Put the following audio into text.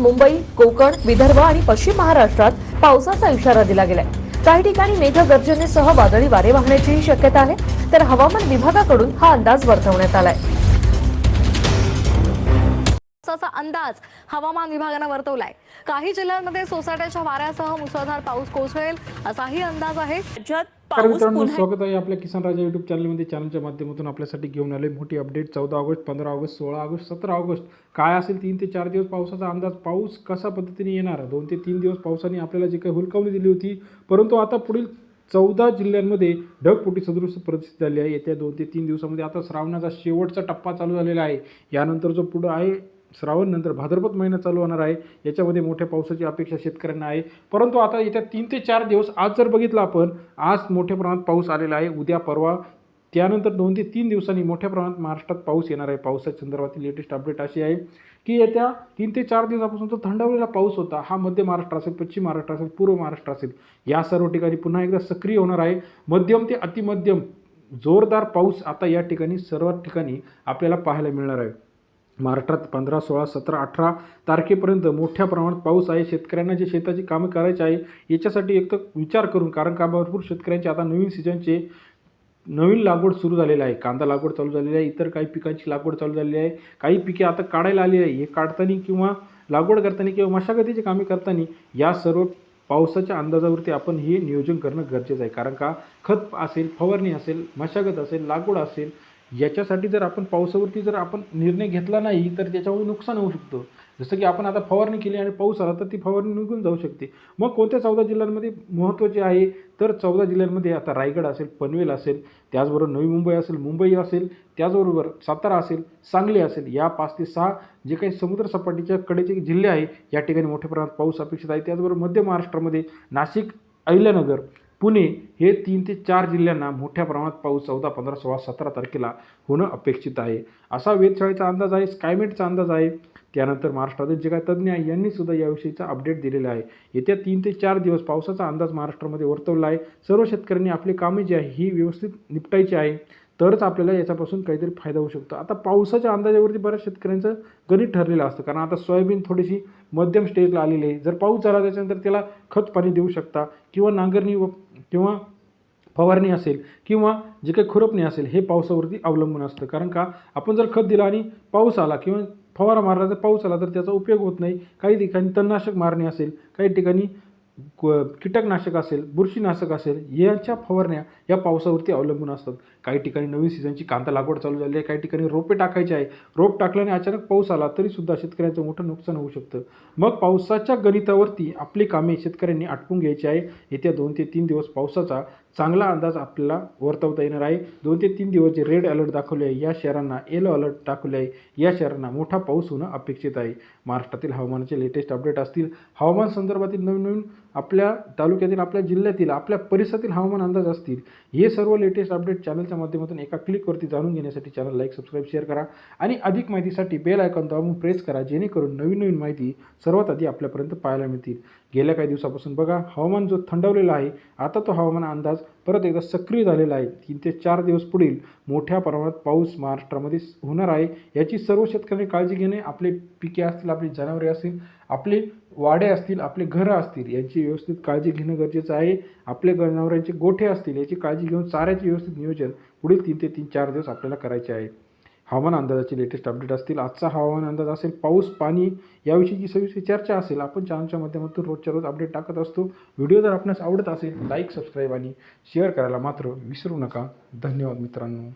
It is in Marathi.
मुंबई कोकण विदर्भ आणि पश्चिम महाराष्ट्रात पावसाचा इशारा दिला गेलाय. काही ठिकाणी मेघगर्जनेसह वादळी वारे वाहण्याचीही शक्यता आहे तर हवामान विभागाकडून हा अंदाज वर्तवण्यात आलाय. पावसाचा अंदाज हवामान विभागानं वर्तवलाय. काही जिल्ह्यांमध्ये सोसाट्याच्या वाऱ्यासह मुसळधार पाऊस कोसळेल असाही अंदाज आहे. राज्यात मित्रांनो स्वागत आहे आपल्या किसान राजा युट्यूब चॅनलमध्ये चॅनलच्या माध्यमातून आपल्यासाठी घेऊन आले मोठी अपडेट चौदा ऑगस्ट पंधरा ऑगस्ट सोळा ऑगस्ट सतरा ऑगस्ट. काय असेल तीन ते चार दिवस पावसाचा अंदाज? पाऊस कसा पद्धतीने येणार? दोन ते तीन दिवस पावसाने आपल्याला जी काही हुलकावणी दिली होती परंतु आता पुढील चौदा जिल्ह्यांमध्ये ढगफुटी सदृश परिस्थिती झाली आहे. येत्या दोन ते तीन दिवसामध्ये आता श्रावणाचा शेवटचा टप्पा चालू झालेला आहे. यानंतर जो पुढं आहे श्रावण नंतर भाद्रपद महिना चालू होणार आहे. याच्यामध्ये मोठ्या पावसाची अपेक्षा शेतकऱ्यांना आहे. परंतु आता येत्या तीन ते चार दिवस आज जर बघितलं आपण आज मोठ्या प्रमाणात पाऊस आलेला आहे. उद्या परवा त्यानंतर दोन ते तीन दिवसांनी मोठ्या प्रमाणात महाराष्ट्रात पाऊस येणार आहे. पावसाच्या संदर्भातील लेटेस्ट अपडेट अशी आहे की येत्या तीन ते चार दिवसापासून जो थंडावलेला पाऊस होता हा मध्य महाराष्ट्र असेल पश्चिम महाराष्ट्र असेल पूर्व महाराष्ट्र असेल या सर्व ठिकाणी पुन्हा एकदा सक्रिय होणार आहे. मध्यम ते अतिमध्यम जोरदार पाऊस आता या ठिकाणी सर्व ठिकाणी आपल्याला पाहायला मिळणार आहे. महाराष्ट्रात पंधरा सोळा सतरा अठरा तारखेपर्यंत मोठ्या प्रमाणात पाऊस आहे. शेतकऱ्यांना जे शेताची कामं करायची आहे याच्यासाठी एक तर विचार करून कारण का भरपूर शेतकऱ्यांचे आता नवीन सीझनचे नवीन लागवड सुरू झालेली आहे. कांदा लागवड चालू झालेली आहे इतर काही पिकांची लागवड चालू झालेली आहे. काही पिके आता काढायला आली आहे. हे काढताना किंवा लागवड करताना किंवा मशागतीची कामे करताना या सर्व पावसाच्या अंदाजावरती आपण हे नियोजन करणं गरजेचं आहे. कारण का? खत असेल फवारणी असेल मशागत असेल लागवड असेल याच्यासाठी जर आपण पावसावरती जर आपण निर्णय घेतला नाही तर त्याच्यामुळे नुकसान होऊ शकतं. जसं की आपण आता फवारणी केली आणि पाऊस आला तर ती फवारणी निघून जाऊ शकते. मग कोणत्या चौदा जिल्ह्यांमध्ये महत्त्वाचे आहे? तर चौदा जिल्ह्यांमध्ये आता रायगड असेल पनवेल असेल त्याचबरोबर नवी मुंबई असेल मुंबई असेल त्याचबरोबर सातारा असेल सांगली असेल या पाच ते सहा जे काही समुद्र सपाटीच्या कडेचे जिल्हे आहे या ठिकाणी मोठ्या प्रमाणात पाऊस अपेक्षित आहे. त्याचबरोबर मध्य महाराष्ट्रामध्ये नाशिक अहिल्यानगर पुणे हे तीन ते चार जिल्ह्यांना मोठ्या प्रमाणात पाऊस चौदा पंधरा सोळा सतरा तारखेला होणं अपेक्षित आहे. असा वेधशाळेचा अंदाज आहे स्कायमेटचा अंदाज आहे. त्यानंतर महाराष्ट्रातील जे काही तज्ज्ञ आहे यांनी सुद्धा याविषयीचा अपडेट दिलेला आहे. येत्या तीन ते चार दिवस पावसाचा अंदाज महाराष्ट्रामध्ये वर्तवला आहे. सर्व शेतकऱ्यांनी आपली कामे जी आहे ही व्यवस्थित निपटायची आहे. तरच आपल्याला याच्यापासून काहीतरी फायदा होऊ शकतो. आता पावसाच्या अंदाजावरती बऱ्याच शेतकऱ्यांचं गणित ठरलेलं असतं. कारण आता सोयाबीन थोडीशी मध्यम स्टेजला आलेली आहे. जर पाऊस झाला त्याच्यानंतर त्याला खत पाणी देऊ शकता. किंवा नांगरणी व किंवा फवारणी असेल किंवा जे काही खुरपणी असेल हे पावसावरती अवलंबून असतं. कारण का? आपण जर खत दिलं आणि पाऊस आला किंवा फवारा मारला तर पाऊस आला तर त्याचा उपयोग होत नाही. काही ठिकाणी तणनाशक मारणे असेल काही ठिकाणी क- कीटकनाशक असेल बुरशीनाशक असेल यांच्या फवारण्या या पावसावरती अवलंबून असतात. काही ठिकाणी नवीन सीझनची कांदा लागवड चालू झाली आहे काही ठिकाणी रोपे टाकायचे आहे. रोप टाकल्याने अचानक पाऊस आला तरीसुद्धा शेतकऱ्यांचं मोठं नुकसान होऊ शकतं. मग पावसाच्या गणितावरती आपली कामे शेतकऱ्यांनी आटपून घ्यायची आहे. येत्या दोन ते तीन दिवस पावसाचा चांगला अंदाज आपल्याला वर्तवता येणार आहे. दोन ते तीन दिवस जे रेड अलर्ट दाखवले आहे या शहरांना येलो अलर्ट दाखवले आहे. या शहरांना मोठा पाऊस होणं अपेक्षित आहे. महाराष्ट्रातील हवामानाचे लेटेस्ट अपडेट असतील. हवामान संदर्भातील नवीन नवीन आपल्या तालुक्यातील आपल्या जिल्ह्यातील आपल्या परिसरातील हवामान अंदाज असतील हे सर्व लेटेस्ट अपडेट चॅनलच्या माध्यमातून एका क्लिकवरती जाणून घेण्यासाठी चॅनल लाईक सबस्क्राईब शेअर करा. आणि अधिक माहितीसाठी बेल आयकॉन दाबून प्रेस करा जेणेकरून नवीन नवीन माहिती सर्वात आधी आपल्यापर्यंत पाहायला मिळतील. गेल्या काही दिवसापासून बघा हवामान जो थंडवलेला आहे आता तो हवामान अंदाज परत एकदा सक्रिय झालेला आहे. तीन ते चार दिवस पुढील मोठ्या प्रमाणात पाऊस महाराष्ट्रामध्ये होणार आहे. याची सर्व शेतकऱ्यांनी काळजी घेणे आपले पिके असतील आपली जनावरे असतील आपले वाडे असतील आपले घरं असतील यांची व्यवस्थित काळजी घेणं गरजेचं आहे. आपले जनावरांचे गोठे असतील याची काळजी घेऊन चाऱ्याचे व्यवस्थित नियोजन पुढील तीन ते तीन चार दिवस आपल्याला करायचे आहे. हवामान अंदाजाचे लेटेस्ट अपडेट असतील. आजचा हवामान अंदाज असेल पाऊस पाणी याविषयीची सविस्तर चर्चा असेल आपण चॅनलच्या माध्यमातून रोजच्या रोज अपडेट टाकत असतो. व्हिडिओ जर आपणास आवडत असेल लाईक सबस्क्राईब आणि शेअर करायला मात्र विसरू नका. धन्यवाद मित्रांनो.